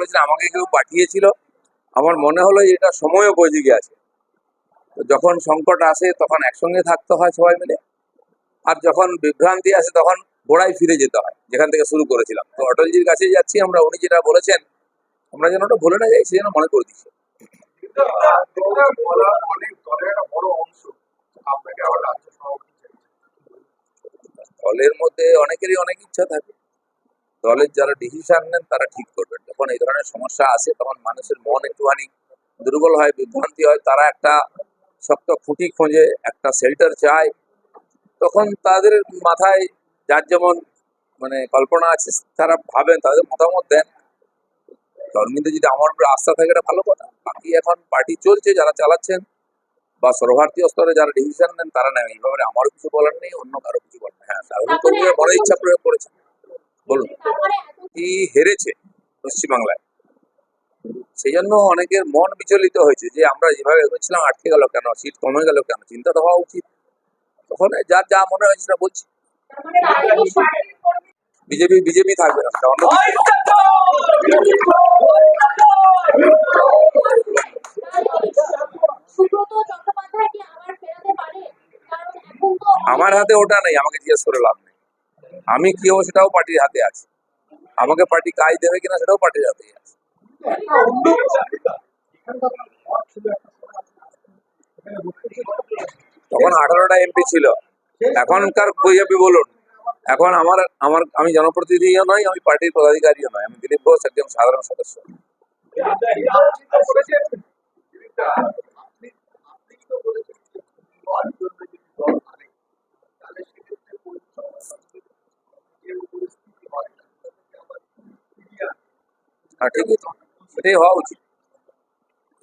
বলেছিলেন আমাকে কেউ পাঠিয়েছিল। আমার মনে হলো এটা সময় উপযোগী আছে। তো যখন সংকট আসে তখন একসঙ্গে থাকতে হয় সবাই মিলে। আর যখন বিভ্রান্তি আসে তখন গোড়ায় ফিরে যেতে হয়। যেখান থেকে শুরু করেছিলাম। তো অটলজির কাছে যাচ্ছি আমরা। উনি যেটা বলেছেন আমরা যেন ওটা ভুলে না যাই সে যেন মনে করে দিচ্ছি। চাইছে। দলের মধ্যে অনেকেরই অনেক ইচ্ছা থাকে। দলের যারা ডিসিশন নেন তারা ঠিক করবেন। যখন এই ধরনের সমস্যা আসে তখন মানুষের মন একটুখানি দুর্বল হয় বিভ্রান্তি হয়। তারা একটা শক্ত খুঁটি খোঁজে একটা শেল্টার চায়। তখন তাদের মাথায় যার যেমন মানে কল্পনা আছে তারা ভাবেন তাদের মতামত দেন। কর্মীদের যদি আমার উপরে আস্থা থাকে এটা ভালো কথা। বাকি এখন পার্টি চলছে যারা চালাচ্ছেন বা সর্বভারতীয় স্তরে যারা ডিসিশন নেন তারা নেন। এই ব্যাপারে আমারও কিছু বলার নেই অন্য কারও কিছু বলার নেই। হ্যাঁ বড় ইচ্ছা প্রয়োগ করেছে বলুন। কি হেরেছে? পশ্চিমবাংলায়। সেই জন্য অনেকের মন বিচলিত হয়েছে যে আমরা যেভাবে এগোচ্ছিলাম আটকে গেল কেন, সিট কমে গেল কেন, চিন্তা তো হওয়া উচিত। তখন যার যা মনে হয়েছে সেটা বলছি। বিজেপি বিজেপি থাকবে না অন্য আমার হাতে ওটা নেই, আমাকে জিজ্ঞেস করে লাভ নেই। আমি কি হব সেটাও পার্টির হাতে আছে। আমাকে পার্টি কাজ দেবে কিনা সেটাও পার্টি মুখ্যমন্ত্রী তখন আঠারোটা এমপি ছিল। এখনকার বিজেপি বলুন। এখন আমার আমার, আমি জনপ্রতিনিধিও নই, আমি পার্টির পদাধিকারীও নয় আমি দিলীপ ঘোষ একজন সাধারণ সদস্য চিন্তা করেছেন দিলীপদা, আপনি আপনি তো বলেছেন যে দল করবে যদি দল আনে তাহলে সেক্ষেত্রে পরিচালনা যে পরিস্থিতি হয় তাদেরকে আবার ফিরিয়ে আনতে সেটাই হওয়া উচিত।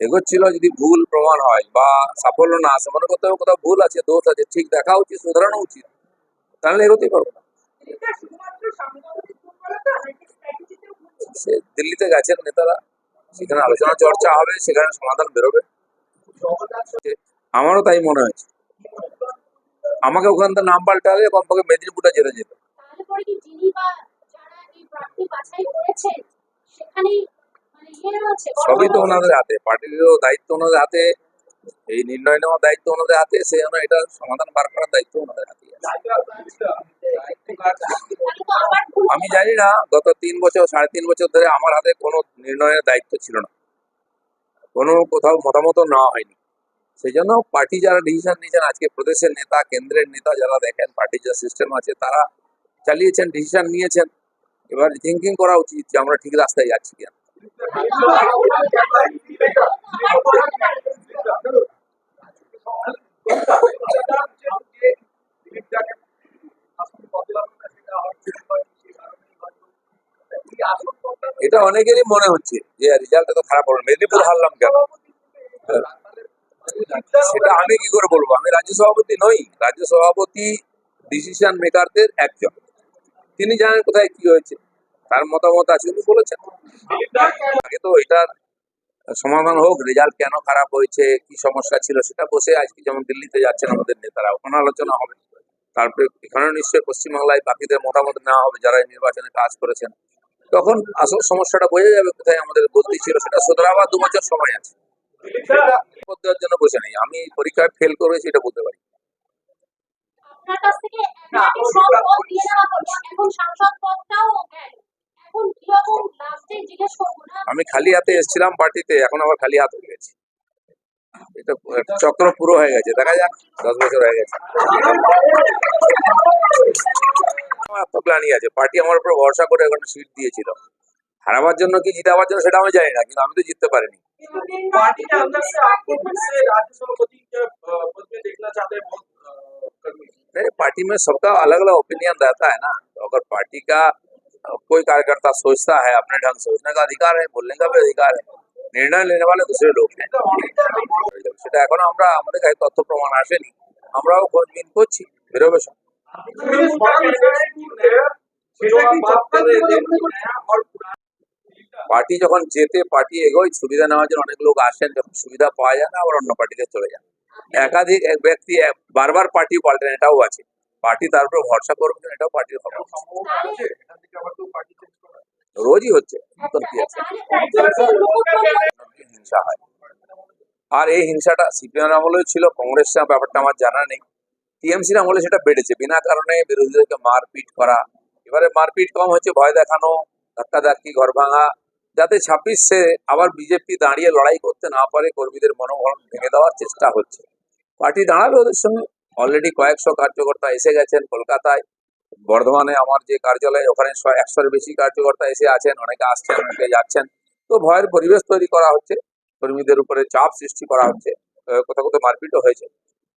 এগোচ্ছিল যদি ভুল প্রমাণ হয় বা সাফল্য না আসে মনে করতে হবে কোথাও ভুল আছে দোষ আছে ঠিক দেখা উচিত শুধরানো উচিত তাহলে এগোতেই পারব না। সে দিল্লিতে গেছেন নেতারা সেখানে আলোচনা চর্চা হবে সেখানে সমাধান বেরোবে। আমারও তাই মনে হয়েছে। আমাকে ওখান থেকে নাম পাল্টালে কমপক্ষে মেদিনীপুরটা যেতে। যেত সেখানেই মানে সবই তো ওনাদের হাতে পার্টিরও দায়িত্ব ওনাদের হাতে এই নির্ণয় নেওয়ার দায়িত্ব ওনাদের হাতে জন্য সমাধান বার করার দায়িত্ব ওনাদের হাতে আমি জানি না গত তিন বছর সাড়ে তিন বছর ধরে আমার হাতে কোনো নির্ণয়ের দায়িত্ব ছিল না। কোনো কোথাও মতামত নেওয়া হয়নি। সেই জন্য পার্টি যারা ডিসিশন নিয়েছেন আজকে প্রদেশের নেতা কেন্দ্রের নেতা যারা দেখেন পার্টির যে সিস্টেম আছে তারা চালিয়েছেন ডিসিশন নিয়েছেন। এবার থিঙ্কিং করা উচিত যে আমরা ঠিক রাস্তায় যাচ্ছি কিনা। এটা অনেকেরই মনে হচ্ছে যে রেজাল্ট তো খারাপ হলো মেদিনীপুর হারলাম কেন? সেটা আমি কি করে বলব? আমি রাজ্য সভাপতি নই। রাজ্য সভাপতি ডিসিশন মেকারদের একজন। তিনি জানেন কোথায় কি হয়েছে, তার মতামত আছে উনি বলেছেন। আগে তো এটার সমাধান হোক, রেজাল্ট কেন খারাপ হয়েছে, কি সমস্যা ছিল সেটা বসে আজকে যেমন দিল্লিতে যাচ্ছেন আমাদের নেতারা, ওখানে আলোচনা হবে। তারপরে এখানে নিশ্চয়ই পশ্চিমবাংলায় বাকিদের মতামত নেওয়া হবে, যারা এই নির্বাচনে কাজ করেছেন। তখন আসল সমস্যাটা বোঝা যাবে কোথায় আমাদের গলতি ছিল, সেটা শুধরাবার দু বছর সময় আছে। দেওয়ার জন্য বসে নেই। আমি পরীক্ষায় ফেল করেছি, এটা বলতে পারি। আপনার কাছ থেকে দিয়ে হলো। এখন সাংসদ পদটাও হ্যাঁ, এখন জিজ্ঞেস করব না। আমি খালি হাতে এসেছিলাম পার্টিতে এখন আবার খালি হাত হয়ে গেছে এটা চক্র পুরো হয়ে গেছে দেখা যাক দশ বছর হয়ে গেছে। আছে পার্টি আমার উপর ভরসা করে এখন সিট দিয়েছিল। হারাবার জন্য কি জিতাবার জন্য সেটা আমি জানি না কিন্তু আমি তো জিততে পারিনি। के अंदर से आपको फिर से राज्य सभापति के अ, पद में देखना चाहते हैं बहुत अ, कर्मी नहीं पार्टी में सबका अलग अलग ओपिनियन रहता है ना तो अगर पार्टी का अ, कोई कार्यकर्ता सोचता है अपने ढंग से सोचने का अधिकार है बोलने का भी अधिकार है निर्णय लेने वाले दूसरे लोग हैं সেটা এখন আমরা আমাদের কাছে তথ্য প্রমাণ আসেনি আমরাও খোঁজবিন করছি বেরোবে সব इस बात में जो आप बात कर रहे थे नया और पुराना পার্টি যখন যেতে পার্টি এগোয় সুবিধা নেওয়ার জন্য অনেক লোক আসেন যখন সুবিধা পাওয়া যায় না আবার অন্য পার্টিতে চলে যান একাধিক এক ব্যক্তি বারবার পার্টি পাল্টেন এটাও আছে। পার্টি তার উপর ভরসা করবে এটাও পার্টি রোজই হচ্ছে হিংসা হয়। আর এই হিংসাটা সিপিএম আমলেও ছিল কংগ্রেস ব্যাপারটা আমার জানা নেই। টিএমসির আমলে সেটা বেড়েছে, বিনা কারণে বিরোধীদেরকে মারপিট করা। এবারে মারপিট কম হচ্ছে, ভয় দেখানো, ধাক্কাধাক্কি, ঘর ভাঙা। যাতে ছাব্বিশে আবার বিজেপি দাঁড়িয়ে লড়াই করতে না পারে, কর্মীদের মনোবল ভেঙে দেওয়ার চেষ্টা হচ্ছে। পার্টি দাঁড়াবে ওদের সঙ্গে। অলরেডি কয়েকশো কার্যকর্তা এসে গেছেন কলকাতায়। বর্ধমানে আমার যে কার্যালয়, ওখানে একশোর বেশি কার্যকর্তা এসে আছেন, অনেকে আসছেন, অনেকে যাচ্ছেন। তো ভয়ের পরিবেশ তৈরি করা হচ্ছে। কর্মীদের উপরে চাপ সৃষ্টি করা হচ্ছে। কোথাও কোথাও মারপিটও হয়েছে।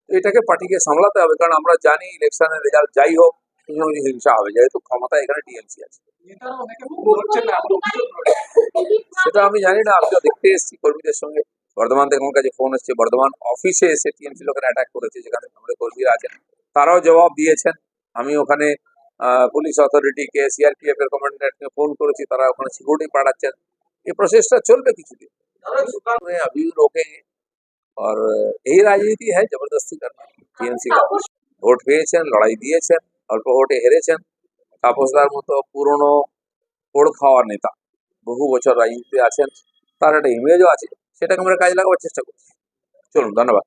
এটাকে পার্টিকে সামলাতে হবে, কারণ আমরা জানি ইলেকশনের রেজাল্ট যাই হোক কিছু না কিছু হিংসা হবে যেহেতু ক্ষমতা এখানে টিএমসি আছে নেতারা অনেকে ফোন করছেন না এমন অভিযোগ রয়েছে। সেটা আমি জানি না আমি তো দেখতে এসেছি কর্মীদের সঙ্গে বর্ধমান থেকে আমার কাছে ফোন এসেছে বর্ধমান অফিসে এসে টিএমসি লোকেরা অ্যাটাক করেছে যেখানে আমাদের কর্মীরা আছেন তারাও জবাব দিয়েছেন আমি ওখানে আহ, পুলিশ অথরিটিকে সিআরপিএফ এর কমান্ডারকে ফোন করেছি তারা ওখানে সিকিউরিটি পাঠাচ্ছেন এই প্রসেসটা চলবে কিছুদিন দাদা সুকান্ত में अभी रोकेंगे और यही राजनीति है जबरदस्ती करना টিএমসি का ভোট পেয়েছেন লড়াই দিয়েছেন অল্প ভোটে হেরেছেন। তাপসদার মতো পুরনো পোড় খাওয়ার নেতা। বহু বছর রাজনীতিতে আছেন। তার একটা ইমেজও আছে। সেটাকে আমরা কাজে লাগাবার চেষ্টা করছি। চলুন, ধন্যবাদ।